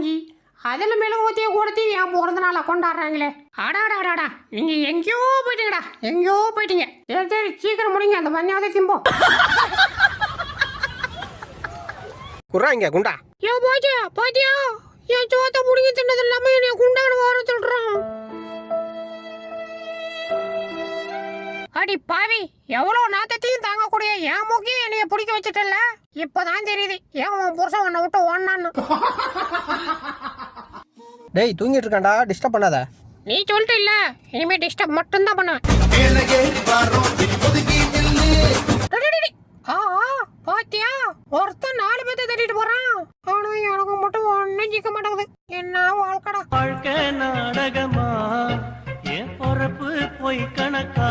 வாங்கி அதில் மெழுகுவத்தியை கொடுத்து என் பிறந்த நாளை கொண்டாடுறாங்களே அடாடாடாடா நீங்க எங்கேயோ போயிட்டீங்கடா. எங்கேயோ போயிட்டீங்க. சரி சரி சீக்கிரம் முடிங்க. அந்த பண்ணாத திம்போம் குர்ரா இங்க குண்டா. யோ போச்சு பாத்தியா என் சோத்த புடிங்கி தின்னது இல்லாம என்னைய குண்டான வர சொல்றான். அடி பாவி எவ்வளவு நாத்தத்தையும் தாங்கக்கூடிய என் மூக்கையும் என்னைய பிடிக்க வச்சுட்டல இப்பதான் தெரியுது ஏன் உன் புருஷன் உன்னை விட்டு ஓடனான்னு. டேய் தூங்கிட்டு இருக்கான்டா டிஸ்டர்ப் பண்ணாத. நீ சொல்லிட்டு இல்ல இனிமே டிஸ்டர்ப் மட்டும்தான் பண்ணுவேன் டேய், டேய், டேய். ஆ ஆ, பாத்தியா? ஒருத்தன் நாலு பேர்த்த தட்டிட்டு போறான். ஆனா எனக்கு மட்டும் ஒன்னும் ஜிக்க மாட்டேங்குது. என்ன வாழ்க்கடா? வாழ்க்கை நாடகமா? என் பொறப்பு பொய் கணக்கா?